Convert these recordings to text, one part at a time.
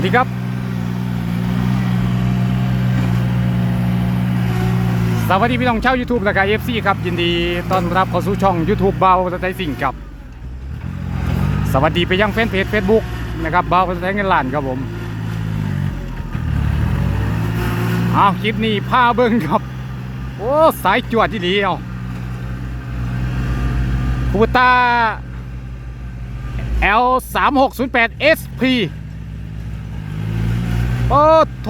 วัสดีครับ สวัสดีพี่น้องชาว YouTube และก็ FC ครับ ยินดีต้อนรับเข้าสู่ช่อง YouTube เบาสไตล์สิ่งครับ สวัสดีไปยังแฟนเพจ Facebook นะครับเบาสไตล์เงินล้านครับผมเอาคลิปนี้พาเบิ้งครับ โอ้สายจวดที่ดีเอาคูปต้า L 3 6 0 8 SP โอ้โถ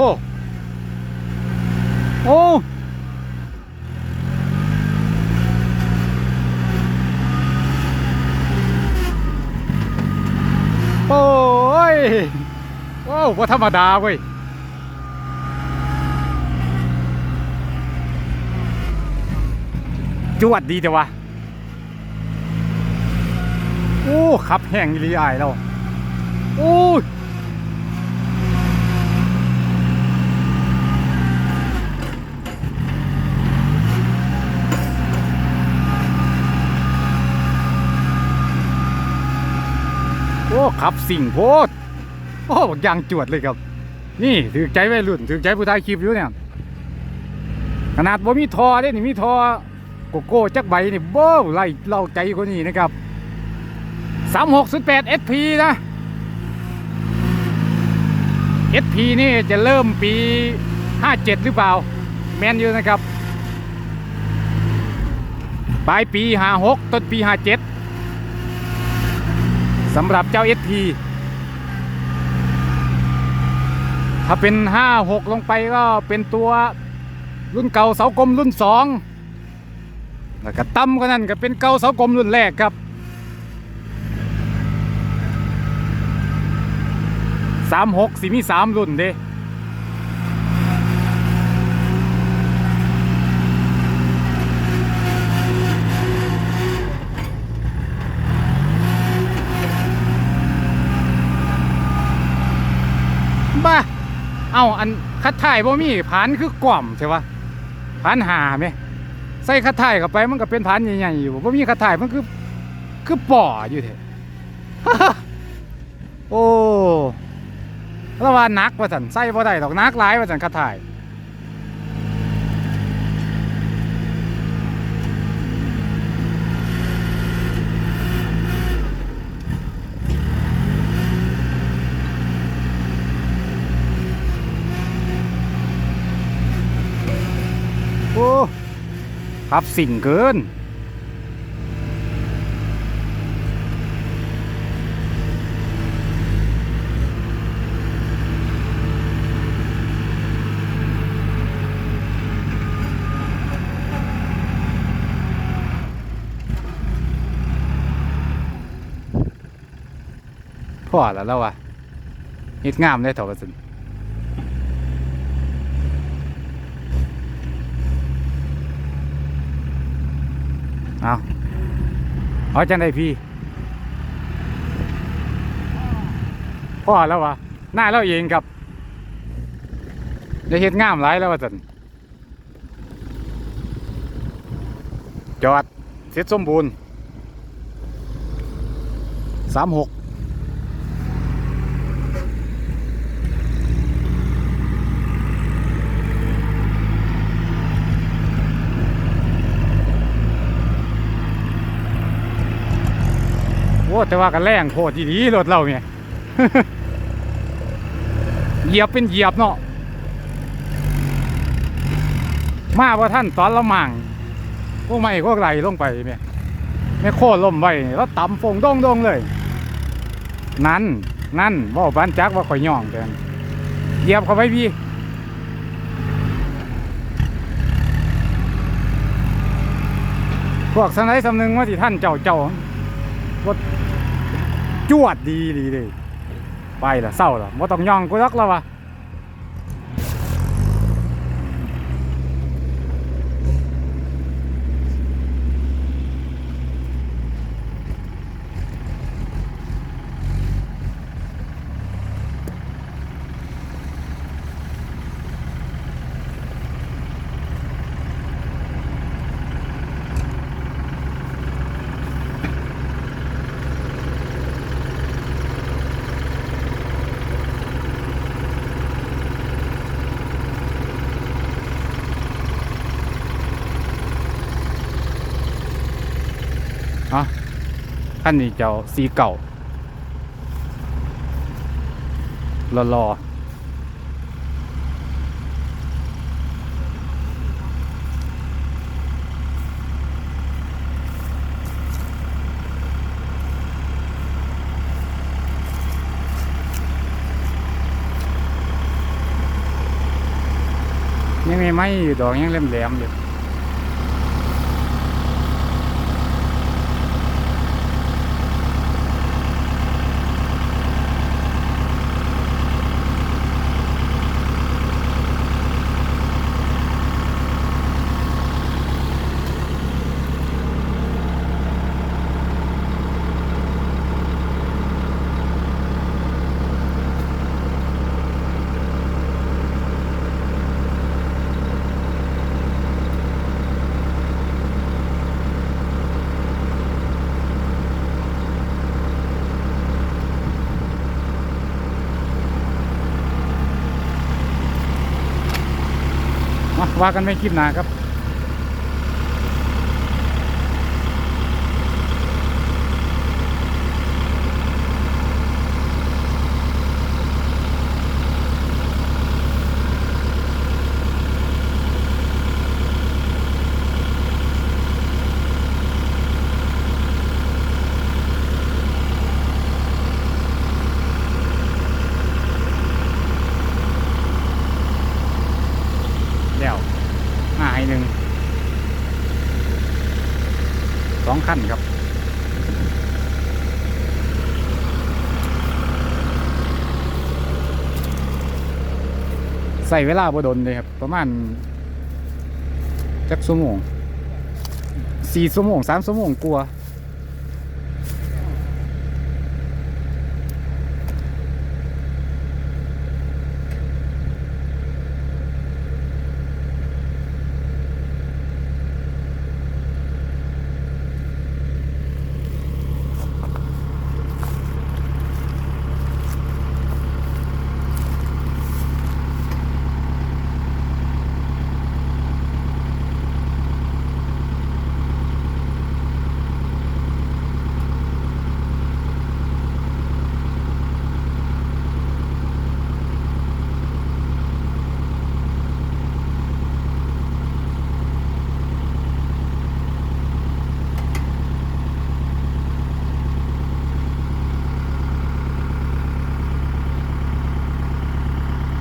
โอ้โอ้ยโอ้ว่าธรรมดาเว้ยจวดดีแต่ว่าโอ้ขับแห้งอีหลีอายเราโอ้ยโอ้ ขับสิ่งโพดโอ้ยางจวดเลยครับ นี่ถือใจวัยรุ่นถือใจผู้ถ่ายคลิปอยู่เนี่ย ขนาดบ่มีทอเด้นี่มีทอโกโก้จักใบนี่บ้ไล่เล่าใจคนนี้นะครับสามหกศูนย์แปด SP นะ SP นี่จะเริ่มปี57หรือเปล่า แมนอยู่นะครับ ปลายปี56ต้นปี57 สำหรับเจ้า SP ถ้าเป็น 56 ลงไปก็เป็นตัวรุ่นเก่าเสากลมรุ่น 2 แล้วก็ตั้มก็นั่นก็เป็นเก่าเสากลมรุ่นแรกครับสามหกสิมีสามรุ่นเด้ บ้าเอาอันคัดถ่ายบ่มีผานคือกล่อมใช่ปะผานหาไหมใส่คัดถ่ายเข้าไปมันก็เป็นผานใหญ่ๆอยู่บ่มีคัดถ่ายมันคือคือป่ออยู่เถอะโอ้แล้วว่านักว่าสันใส่บ่ได้ดอกนักหลายว่าสันคัดถ่าย โอ้ ขับสิ่งเกิน พ่อแล้วแล้ววะเฮ็ดงามได้เถอะว่าซั่น เอาเอาจังไดพี่พ่อแล้ววะหน้าเราเองครับได้เห็ดงามหลายแล้ววะสันจอดเสร็จสมบูรณ์สามหก โอ้แต่ว่ากันแรงโพดดีๆรถเราเนี่ยเหยียบเป็นเหยียบเนาะมาว่าท่านตอนละมั่งพวกไม่ก็ไหลลงไปเนี่ยไม่โค่นล่มไว้แล้วต่ำฟงดงดงๆเลย นั่นนั่นว่าบ้านจักว่าข่อยย่องแกนเหยียบเข้าไปพี่พวกสไนสำนึงว่าที่ท่านเจ้าเจ้า จวดดีดีเลยไปละเศร้าละว่าต้องย่องกูรักแล้ววะ คันนี้เจ้าสีเก่ารอรอยังมีไม้อยู่ดอกยังแหลมๆอยู่ ว่ากันไม่คิดหนาครับ เดี๋ยวหายหนึ่งส องขั้นครับใส่เวลาบดนเลยครับ ประมาณจักชั่วโมงสี่ชั่วโมงสามชั่วโมงกลัวา